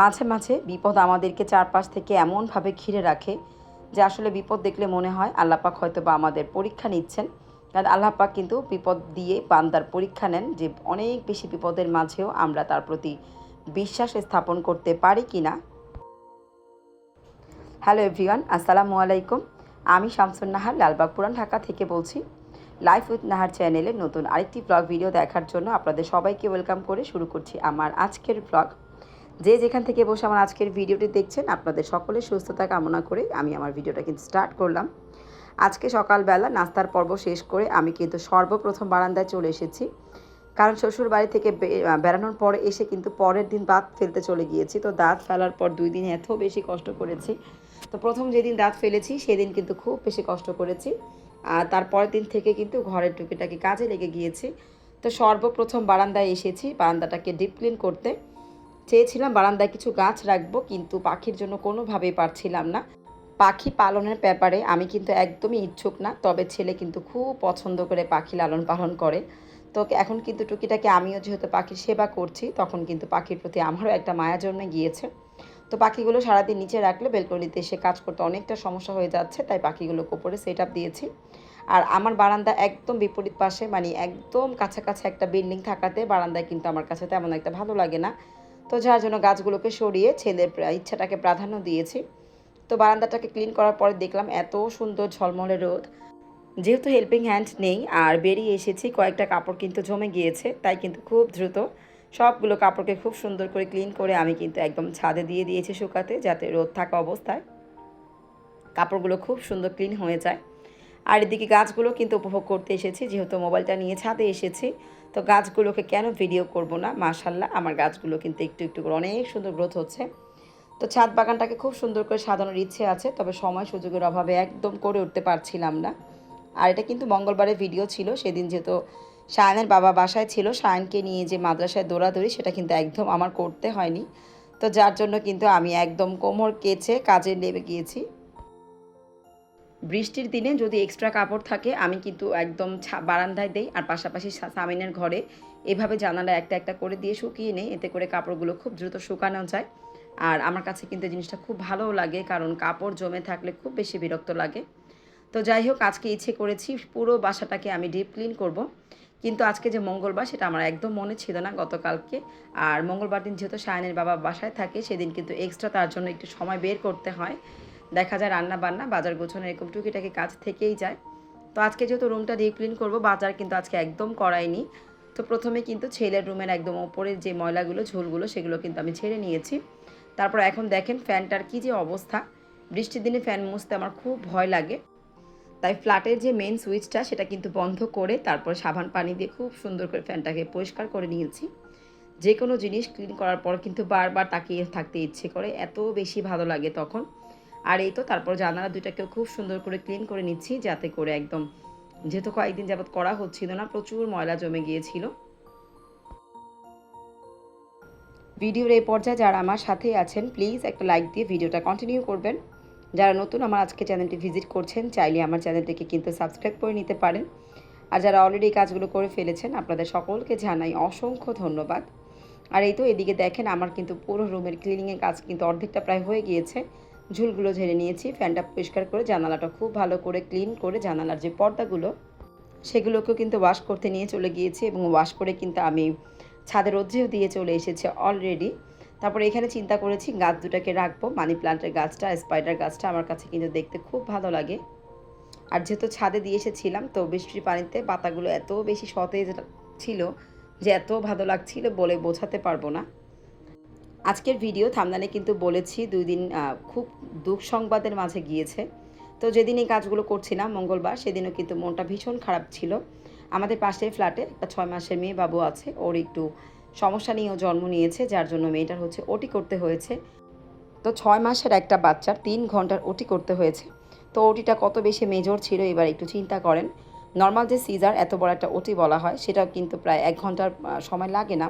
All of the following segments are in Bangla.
মাঝে মাঝে বিপদ আমাদেরকে চারপাশ থেকে এমনভাবে ঘিরে রাখে যে আসলে বিপদ দেখলে মনে হয় আল্লাপাক হয়তো বা আমাদের পরীক্ষা নিচ্ছেন। কারণ আল্লাপাক কিন্তু বিপদ দিয়ে বান্দার পরীক্ষা নেন যে অনেক বেশি বিপদের মাঝেও আমরা তার প্রতি বিশ্বাস স্থাপন করতে পারি কি না। হ্যালো এভরিওয়ান, আসসালামু আলাইকুম। আমি শামসুন নাহার, লালবাগ পুরান ঢাকা থেকে বলছি। লাইফ উইথ নাহার চ্যানেলের নতুন আরেকটি ব্লগ ভিডিও দেখার জন্য আপনাদের সবাইকে ওয়েলকাম করে শুরু করছি আমার আজকের ব্লগ যে যেখান থেকে বসে আমার আজকের ভিডিওটি দেখছেন, আপনাদের সকলের সুস্থতা কামনা করে আমি আমার ভিডিওটা কিন্তু স্টার্ট করলাম। আজকে সকালবেলা নাস্তার পর্ব শেষ করে আমি কিন্তু সর্বপ্রথম বারান্দায় চলে এসেছি। কারণ শ্বশুর বাড়ি থেকে বেড়ানোর পরে এসে কিন্তু পরের দিন দাঁত ফেলতে চলে গিয়েছি। তো দাঁত ফেলার পর দুই দিন এত বেশি কষ্ট করেছি। তো প্রথম যেদিন দাঁত ফেলেছি, সেদিন কিন্তু খুব বেশি কষ্ট করেছি। আর তারপরের দিন থেকে কিন্তু ঘরের টুকিটাকি কাজে লেগে গিয়েছি। তো সর্বপ্রথম বারান্দায় এসেছি, বারান্দাটাকে ডিপ ক্লিন করতে। চেয়েছিলাম বারান্দায় কিছু গাছ রাখব, কিন্তু পাখির জন্য কোনোভাবেই পারছিলাম না। পাখি পালনের ব্যাপারে আমি কিন্তু একদমই ইচ্ছুক না, তবে ছেলে কিন্তু খুব পছন্দ করে পাখি লালন পালন করে। তো এখন কিন্তু টুকিটাকে আমিও যেহেতু পাখির সেবা করছি, তখন কিন্তু পাখির প্রতি আমারও একটা মায়া জন্মে গিয়েছে। তো পাখিগুলো সারাদিন নিচে রাখলে বেলকনিতে এসে কাজ করতে অনেকটা সমস্যা হয়ে যাচ্ছে, তাই পাখিগুলোকে উপরে সেট আপ দিয়েছি। আর আমার বারান্দা একদম বিপরীত পাশে মানে একদম কাছাকাছি একটা বিল্ডিং থাকাতে বারান্দায় কিন্তু আমার কাছে তেমন একটা ভালো লাগে না। তো যার জন্য গাছগুলোকে সরিয়ে ছেলের ইচ্ছাটাকে প্রাধান্য দিয়েছি। তো বারান্দাটাকে ক্লিন করার পরে দেখলাম এত সুন্দর ঝলমলে রোদ। যেহেতু হেল্পিং হ্যান্ড নেই, আর বেরিয়ে এসেছি, কয়েকটা কাপড় কিন্তু জমে গিয়েছে, তাই কিন্তু খুব দ্রুত সবগুলো কাপড়কে খুব সুন্দর করে ক্লিন করে আমি কিন্তু একদম ছাদে দিয়ে দিয়েছি শুকাতে, যাতে রোদ থাকা অবস্থায় কাপড়গুলো খুব সুন্দর ক্লিন হয়ে যায়। আর এদিকে গাছগুলো কিন্তু উপভোগ করতে এসেছি, যেহেতু মোবাইলটা নিয়ে ছাদে এসেছি তো গাছগুলোকে কেন ভিডিও করব না? মাশাল্লাহ আমার গাছগুলো কিন্তু একটু একটু করে অনেক সুন্দর গ্রোথ হচ্ছে। তো ছাদ বাগানটাকে খুব সুন্দর করে সাজানোর ইচ্ছে আছে, তবে সময় সুযোগের অভাবে একদম করে উঠতে পারছিলাম না। আর এটা কিন্তু মঙ্গলবারের ভিডিও ছিল, সেদিন যেহেতু সায়নের বাবা বাসায় ছিল, সায়নকে নিয়ে যে মাদ্রাসায় দৌড়াদৌড়ি, সেটা কিন্তু একদম আমার করতে হয়নি। তো যার জন্য কিন্তু আমি একদম কোমর কেচে কাজে নেমে গিয়েছি। বৃষ্টির দিনে যদি এক্সট্রা কাপড় থাকে, আমি কিন্তু একদম বারান্দায় দেই। আর পাশাপাশি সামিনের ঘরে এভাবে জানালা একটা একটা করে দিয়ে শুকিয়ে নেই। এতে করে কাপড়গুলো খুব দ্রুত শুকানো যায়। আর আমার কাছে কিন্তু জিনিসটা খুব ভালোও লাগে, কারণ কাপড় জমে থাকলে খুব বেশি বিরক্ত লাগে। তো যাই হোক, আজকে ইচ্ছে করেছি পুরো বাসাটাকে আমি ডিপ ক্লিন করব। কিন্তু আজকে যে মঙ্গলবার, সেটা আমার একদম মনে ছিল না গতকালকে। আর মঙ্গলবার দিন যেহেতু সায়নের বাবা বাসায় থাকে, সেদিন কিন্তু এক্সট্রা তার জন্য একটু সময় বের করতে হয়। দেখা যায় রান্না বান্না, বাজার গোছানো এরকম টুকিটাকি কাজ থেকেই যায়। তো আজকে যেহেতু রুমটা ডিপ ক্লিন করব, বাজার কিন্তু আজকে একদম করাইনি। তো প্রথমে কিন্তু ছেলের রুমের একদম ওপরের যে ময়লাগুলো, ঝোলগুলো, সেগুলো কিন্তু আমি ছেড়ে নিয়েছি। তারপর এখন দেখেন ফ্যানটার কি যে অবস্থা। বৃষ্টির দিনে ফ্যান মুছতে আমার খুব ভয় লাগে। তাই ফ্ল্যাটের যে মেন সুইচটা সেটা কিন্তু বন্ধ করে তারপর সাবান পানি দিয়ে খুব সুন্দর করে ফ্যানটাকে পরিষ্কার করে নিয়েছি। যে কোনো জিনিস ক্লিন করার পর কিন্তু বারবার তাকিয়ে থাকতে ইচ্ছে করে, এত বেশি ভালো লাগে তখন। আর এই তো তারপর জানালা দুইটাকেও খুব সুন্দর করে ক্লিন করে নিচ্ছি, যাতে করে একদম যেহেতু কয়েকদিন যাবৎ করা হচ্ছিল না, প্রচুর ময়লা জমে গিয়েছিল। ভিডিওর এই পর্যায়ে যারা আমার সাথে আছেন প্লিজ একটা লাইক দিয়ে ভিডিওটা কন্টিনিউ করবেন। যারা নতুন আমার আজকে চ্যানেলটি ভিজিট করছেন, চাইলে আমার চ্যানেলটিকে কিন্তু সাবস্ক্রাইব করে নিতে পারেন। আর যারা অলরেডি কাজগুলো করে ফেলেছেন, আপনাদের সকলকে জানাই অসংখ্য ধন্যবাদ। আর এই তো এদিকে দেখেন, আমার কিন্তু পুরো রুমের ক্লিনিংয়ের কাজ কিন্তু অর্ধেকটা প্রায় হয়ে গিয়েছে। ঝুলগুলো ঝেড়ে নিয়েছি, ফ্যানটা পরিষ্কার করে জানালাটা খুব ভালো করে ক্লিন করে জানালার যে পর্দাগুলো, সেগুলোকেও কিন্তু ওয়াশ করতে নিয়ে চলে গিয়েছি এবং ওয়াশ করে কিন্তু আমি ছাদের রোদ্রেও দিয়ে চলে এসেছে অলরেডি তারপর এখানে চিন্তা করেছি গাছ দুটাকে রাখব, মানি প্লান্টের গাছটা স্পাইডার গাছটা আমার কাছে কিন্তু দেখতে খুব ভালো লাগে। আর যেহেতু ছাদে দিয়ে এসেছিলাম, তো বৃষ্টির পানিতে পাতাগুলো এত বেশি সতেজ ছিল যে এত ভালো লাগছিল বলে বোঝাতে পারব না। আজকের ভিডিও থামদানে কিন্তু বলেছি, দুই দিন খুব দুঃখ সংবাদের মাঝে গিয়েছে। তো যেদিন এই কাজগুলো করছিলাম, মঙ্গলবার, সেদিনও কিন্তু মনটা ভীষণ খারাপ ছিল। আমাদের পাশের ফ্ল্যাটে একটা ছয় মাসের মেয়ে বাবু আছে, ওর একটু সমস্যা নিয়েও জন্ম নিয়েছে, যার জন্য মেয়েটার হচ্ছে ওটি করতে হয়েছে। তো ছয় মাসের একটা বাচ্চার তিন ঘণ্টার ওটি করতে হয়েছে। তো ওটিটা কত বেশি মেজর ছিল, এবার একটু চিন্তা করেন। নর্মাল যে সিজার এত বড় একটা ওটি বলা হয়, সেটাও কিন্তু প্রায় এক ঘণ্টার সময় লাগে না।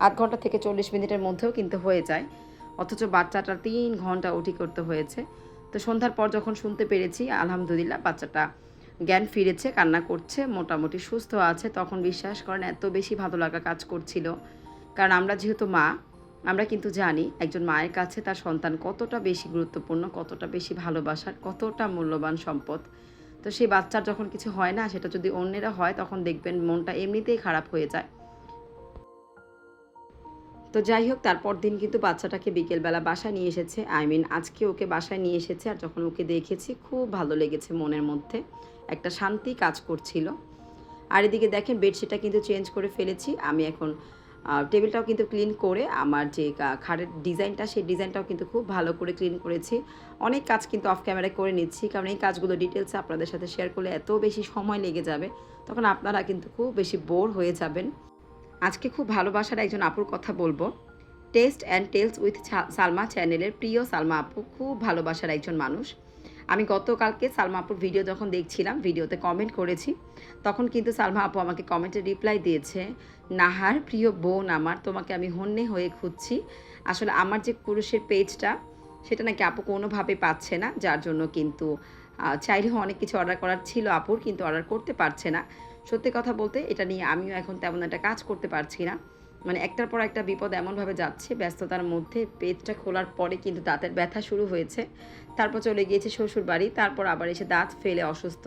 আধ ঘণ্টা থেকে চল্লিশ মিনিটের মধ্যেও কিন্তু হয়ে যায়। অথচ বাচ্চাটা তিন ঘণ্টা ওটি করতে হয়েছে। তো সন্ধ্যার পর যখন শুনতে পেরেছি, আলহামদুলিল্লাহ বাচ্চাটা জ্ঞান ফিরেছে, কান্না করছে, মোটামুটি সুস্থ আছে, তখন বিশ্বাস করেন এত বেশি ভালো লাগা কাজ করছিল। কারণ আমরা যেহেতু মা, আমরা কিন্তু জানি একজন মায়ের কাছে তার সন্তান কতটা বেশি গুরুত্বপূর্ণ, কতটা বেশি ভালোবাসার, কতটা মূল্যবান সম্পদ। তো সেই বাচ্চার যখন কিছু হয় না, সেটা যদি অন্যেরা হয়, তখন দেখবেন মনটা এমনিতেই খারাপ হয়ে যায়। তো যাই হোক, তারপর দিন কিন্তু বাচ্চাটাকে বিকেলবেলা বাসায় নিয়ে এসেছে। আই মিন আজকে ওকে বাসায় নিয়ে এসেছে আর যখন ওকে দেখেছি, খুব ভালো লেগেছে মনের মধ্যে। একটা শান্তি কাজ করছিল। আর এদিকে দেখেন, বেডশিটটা কিন্তু চেঞ্জ করে ফেলেছি। আমি এখন টেবিলটাও কিন্তু ক্লিন করে আমার যে খাটের ডিজাইনটা, সেই ডিজাইনটাও কিন্তু খুব ভালো করে ক্লিন করেছি। অনেক কাজ কিন্তু অফ ক্যামেরায় করে নিচ্ছি, কারণ এই কাজগুলো ডিটেলসে আপনাদের সাথে শেয়ার করলে এত বেশি সময় লেগে যাবে। তখন আপনারা কিন্তু খুব বেশি বোর হয়ে যাবেন। আজকে খুব ভালোবাসার একজন আপুর কথা বলব। Taste and tales with Salma চ্যানেলের প্রিয় সালমা আপু খুব ভালোবাসার একজন মানুষ। আমি গতকালকে সালমা আপুর ভিডিও যখন দেখছিলাম ভিডিওতে কমেন্ট করেছি, তখন কিন্তু সালমা আপু আমাকে কমেন্টে রিপ্লাই দিয়েছে, নাহার, প্রিয় বোন আমার, তোমাকে আমি হন্যে হয়ে খুঁজছি। আসলে আমার যে পুরুষের পেজটা, সেটা নাকি আপু কোনোভাবে পাচ্ছে না। যার জন্য কিন্তু চাইলেও অনেক কিছু অর্ডার করার ছিল আপুর, কিন্তু অর্ডার করতে পারছে না। সত্যি কথা বলতে এটা নিয়ে আমিও এখন তেমন একটা কাজ করতে পারছি না। মানে একটার পর একটা বিপদ এমনভাবে যাচ্ছে, ব্যস্ততার মধ্যে পেজটা খোলার পরে কিন্তু দাঁতের ব্যথা শুরু হয়েছে। তারপর চলে গিয়েছে শ্বশুর বাড়ি, তারপর আবার এসে দাঁত ফেলে অসুস্থ।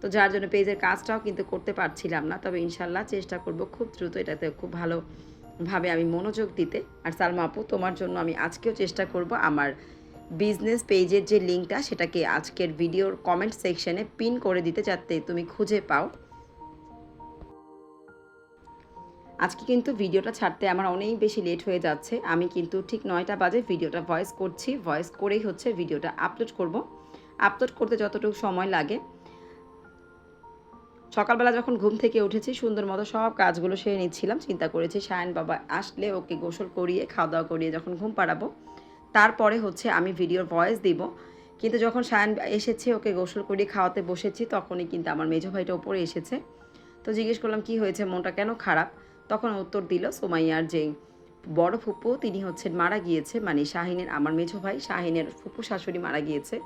তো যার জন্য পেজের কাজটাও কিন্তু করতে পারছিলাম না। তবে ইনশাল্লাহ চেষ্টা করব খুব দ্রুত এটাতে খুব ভালোভাবে আমি মনোযোগ দিতে। আর সালমা আপু, তোমার জন্য আমি আজকেও চেষ্টা করব আমার বিজনেস পেজের যে লিঙ্কটা, সেটাকে আজকের ভিডিওর কমেন্ট সেকশনে পিন করে দিতে যাতে তুমি খুঁজে পাও। আজকে কিন্তু ভিডিওটা ছাড়তে আমার অনেক বেশি লেট হয়ে যাচ্ছে। আমি কিন্তু ঠিক নয়টা বাজে ভিডিওটা ভয়েস করছি। ভয়েস করেই হচ্ছে ভিডিওটা আপলোড করব। আপলোড করতে যতটুকু সময় লাগে। সকালবেলা যখন ঘুম থেকে উঠেছি, সুন্দর মতো সব কাজগুলো সেরে নিচ্ছিলাম। চিন্তা করেছি, সায়ন বাবা আসলে ওকে গোসল করিয়ে খাওয়া দাওয়া করিয়ে যখন ঘুম পাড়াবো, তারপরে হচ্ছে আমি ভিডিওর ভয়েস দিব। কিন্তু যখন সায়ন এসেছে, ওকে গোসল করিয়ে খাওয়াতে বসেছি, তখনই কিন্তু আমার মেজো ভাইটা ওপরে এসেছে। তো জিজ্ঞেস করলাম, কি হয়েছে? মনটা কেন খারাপ? তখন উত্তর দিল, সোমাইয়ার যে বড় ফুপু, তিনি হচ্ছেন মারা গিয়েছে। মানে শাহিনের, আমার মেঝো ভাই শাহিনের ফুপু শাশুড়ি মারা গিয়েছে।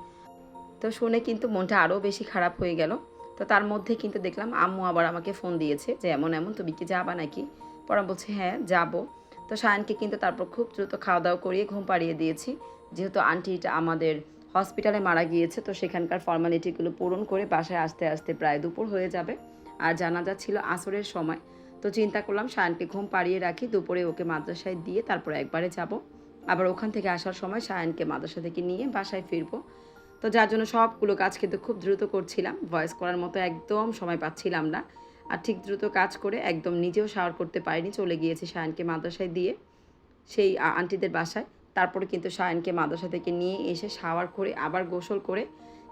তো শুনে কিন্তু মনটা আরও বেশি খারাপ হয়ে গেল। তো তার মধ্যে কিন্তু দেখলাম, আম্মু আবার আমাকে ফোন দিয়েছে যে, এমন এমন, তুমি কি যাবা নাকি? পরে বলছি হ্যাঁ যাব। তো শায়নকে কিন্তু তারপর খুব দ্রুত খাওয়া দাওয়া করিয়ে ঘুম পাড়িয়ে দিয়েছি। যেহেতু আন্টিটা আমাদের হসপিটালে মারা গিয়েছে, তো সেখানকার ফর্মালিটিগুলো পূরণ করে বাসায় আসতে আসতে প্রায় দুপুর হয়ে যাবে। আর জানাজা ছিল আসরের সময়। তো চিন্তা করলাম শায়নকে ঘুম পাড়িয়ে রাখি, দুপুরে ওকে মাদ্রাসায় দিয়ে তারপর একবারে যাব। আবার ওখান থেকে আসার সময় শায়নকে মাদ্রাসা থেকে নিয়ে বাসায় ফিরবো। তো যার জন্য সবগুলো কাজ কিন্তু খুব দ্রুত করছিলাম। ভয়েস করার মতো একদম সময় পাচ্ছিলাম না। আর ঠিক দ্রুত কাজ করে একদম নিজেও শাওয়ার করতে পারিনি, চলে গিয়েছি শায়নকে মাদ্রাসায় দিয়ে সেই আন্টিদের বাসায়। তারপরে কিন্তু শায়নকে মাদ্রাসা থেকে নিয়ে এসে শাওয়ার করে আবার গোসল করে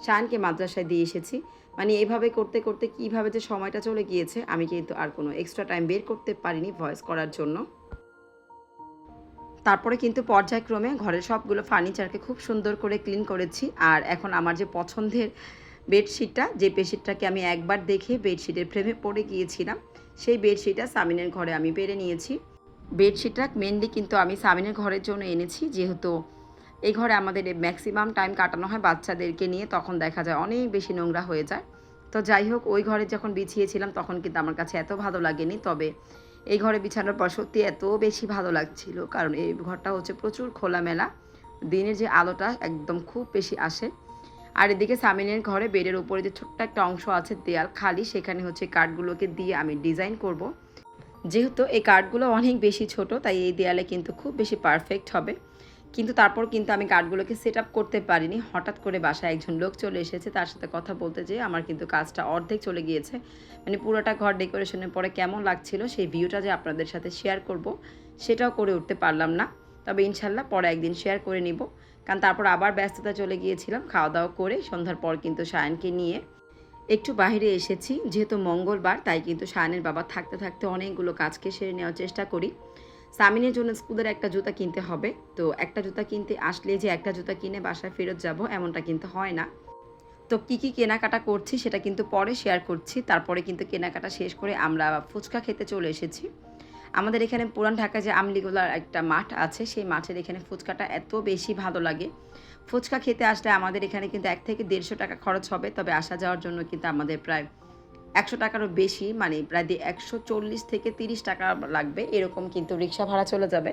শায়নকে মাদ্রাসায় দিয়ে এসেছি। মানে এভাবে করতে করতে কীভাবে যে সময়টা চলে গিয়েছে, আমি কিন্তু আর কোনো এক্সট্রা টাইম বের করতে পারিনি ভয়েস করার জন্য। তারপরে কিন্তু পর্যায়ক্রমে ঘরের সবগুলো ফার্নিচারকে খুব সুন্দর করে ক্লিন করেছি। আর এখন আমার যে পছন্দের বেডশিটটা যে বেডশিটটাকে আমি একবার দেখে বেডশিটের ফ্রেমে পড়ে গিয়েছিলাম, সেই বেডশিটটা সামিনের ঘরে আমি পেরে নিয়েছি। বেডশিটটা মেনলি কিন্তু আমি সামিনের ঘরের জন্য এনেছি, যেহেতু এই ঘরে আমাদের ম্যাক্সিমাম টাইম কাটানো হয় বাচ্চাদেরকে নিয়ে, তখন দেখা যায় অনেক বেশি নোংরা হয়ে যায়। তো যাই হোক, ওই ঘরে যখন বিছিয়েছিলাম, তখন কিন্তু আমার কাছে এত ভালো লাগেনি। তবে এই ঘরে বিছানোর পর সত্যি এত বেশি ভালো লাগছিল, কারণ এই ঘরটা হচ্ছে প্রচুর খোলামেলা। দিনের যে আলোটা একদম খুব বেশি আসে। আর এদিকে সামিনের ঘরে বেডের উপরে যে ছোট্ট একটা অংশ আছে, দেয়াল খালি, সেখানে হচ্ছে কাঠগুলোকে দিয়ে আমি ডিজাইন করব। যেহেতু এই কাঠগুলো অনেক বেশি ছোট, তাই এই দেয়ালে কিন্তু খুব বেশি পারফেক্ট হবে। কিন্তু তারপর কিন্তু আমি কাঠগুলোকে সেট আপ করতে পারিনি। হঠাৎ করে বাসায় একজন লোক চলে এসেছে, তার সাথে কথা বলতে যেয়ে আমার কিন্তু কাজটা অর্ধেক চলে গিয়েছে। মানে পুরোটা ঘর ডেকোরেশনের পরে কেমন লাগছিল সেই ভিউটা যে আপনাদের সাথে শেয়ার করব, সেটাও করে উঠতে পারলাম না। তবে ইনশাল্লাহ পরে একদিন শেয়ার করে নিব। কারণ তারপর আবার ব্যস্ততা চলে গিয়েছিলাম খাওয়া দাওয়া করে সন্ধ্যার পর কিন্তু সায়নকে নিয়ে একটু বাইরে এসেছি। যেহেতু মঙ্গলবার, তাই কিন্তু শায়নের বাবা থাকতে থাকতে অনেকগুলো কাজকে সেরে নেওয়ার চেষ্টা করি। সামিনের জন্য স্কুলের একটা জুতা কিনতে হবে। তো একটা জুতা কিনতে আসলে যে একটা জুতা কিনে বাসায় ফেরত যাব এমনটা কিন্তু হয় না। তো কী কী কেনাকাটা করছি সেটা কিন্তু পরে শেয়ার করছি। তারপরে কিন্তু কেনাকাটা শেষ করে আমরা ফুচকা খেতে চলে এসেছি। আমাদের এখানে পুরান ঢাকায় যে আমলিগোলার একটা মাঠ আছে, সেই মাঠের এখানে ফুচকাটা এত বেশি ভালো লাগে। ফুচকা খেতে আসলে আমাদের এখানে কিন্তু এক থেকে দেড়শো টাকা খরচ হবে, তবে আসা যাওয়ার জন্য কিন্তু আমাদের প্রায় একশো টাকারও বেশি মানে প্রায় একশো চল্লিশ থেকে তিরিশ টাকা লাগবে, এরকম কিন্তু রিক্সা ভাড়া চলে যাবে।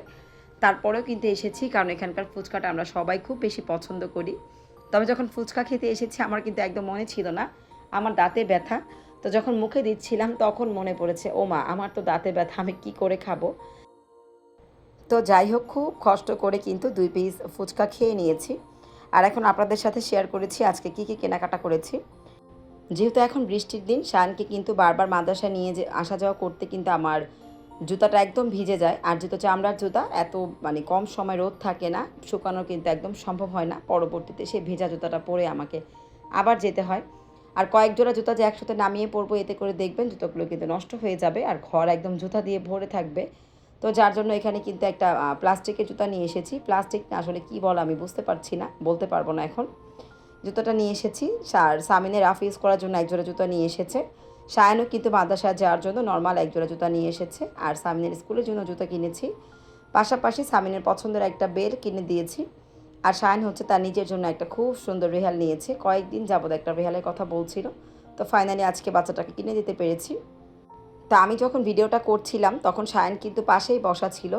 তারপরেও কিন্তু এসেছি, কারণ এখানকার ফুচকাটা আমরা সবাই খুব বেশি পছন্দ করি। তবে যখন ফুচকা খেতে এসেছি, আমার কিন্তু একদম মনে ছিল না, আমার দাঁতে ব্যথা। তো যখন মুখে দিচ্ছিলাম, তখন মনে পড়েছে, ও মা, আমার তো দাঁতে ব্যথা, আমি কি করে খাব? তো যাই হোক, খুব কষ্ট করে কিন্তু দুই পিস ফুচকা খেয়ে নিয়েছি। আর এখন আপনাদের সাথে শেয়ার করেছি, আজকে কি কি কেনাকাটা করেছি। যেহেতু এখন বৃষ্টির দিন শানকে কিন্তু বারবার মাদ্রাসা নিয়ে যে আসা যাওয়া করতে কিন্তু আমার জুতাটা একদম ভিজে যায়। আর যেহেতু চামড়ার জুতা, এত মানে কম সময় রোদ থাকে না, শুকানো কিন্তু একদম সম্ভব হয় না। পরবর্তীতে সে ভেজা জুতাটা পরে আমাকে আবার যেতে হয়। আর কয়েক জোড়া জুতা যে একসাথে নামিয়ে পরবো, এতে করে দেখবেন জুতোগুলো কিন্তু নষ্ট হয়ে যাবে আর ঘর একদম জুতা দিয়ে ভরে থাকবে। তো যার জন্য এখানে কিন্তু একটা প্লাস্টিকের জুতা নিয়ে এসেছি। প্লাস্টিক আসলে কী বলো আমি বুঝতে পারছি না, বলতে পারব না এখন। জুতোটা নিয়ে এসেছি। আর সামিনের রাফ ইউজ করার জন্য একজোড়া জুতো নিয়ে এসেছে। সায়নও কিন্তু মাদ্রাসায় যাওয়ার জন্য নর্মাল একজোড়া জুতা নিয়ে এসেছে। আর সামিনের স্কুলের জন্য জুতো কিনেছি। পাশাপাশি সামিনের পছন্দের একটা বেল কিনে দিয়েছি। আর শায়ন হচ্ছে তার নিজের জন্য একটা খুব সুন্দর রেহাল নিয়েছে। কয়েকদিন যাবত একটা রেহালের কথা বলছিল। তো ফাইনালি আজকে বাচ্চাটাকে কিনে দিতে পেরেছি। তা আমি যখন ভিডিওটা করছিলাম, তখন শায়ন কিন্তু পাশেই বসা ছিল।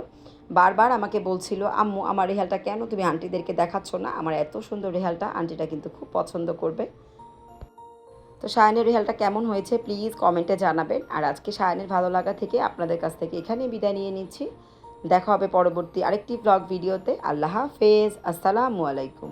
বারবার আমাকে বলছিল, আম্মু, আমার রেহালটা কেন তুমি আন্টিদেরকে দেখাচ্ছ না? আমার এত সুন্দর রেহালটা আন্টিটা কিন্তু খুব পছন্দ করবে। তো সায়নের রেহালটা কেমন হয়েছে প্লিজ কমেন্টে জানাবেন। আর আজকে সায়নের ভালো লাগা থেকে আপনাদের কাছ থেকে এখানে বিদায় নিয়ে নিচ্ছি। দেখা হবে পরবর্তী আরেকটি ব্লগ ভিডিওতে আল্লাহ হাফেজ। আসসালামু আলাইকুম।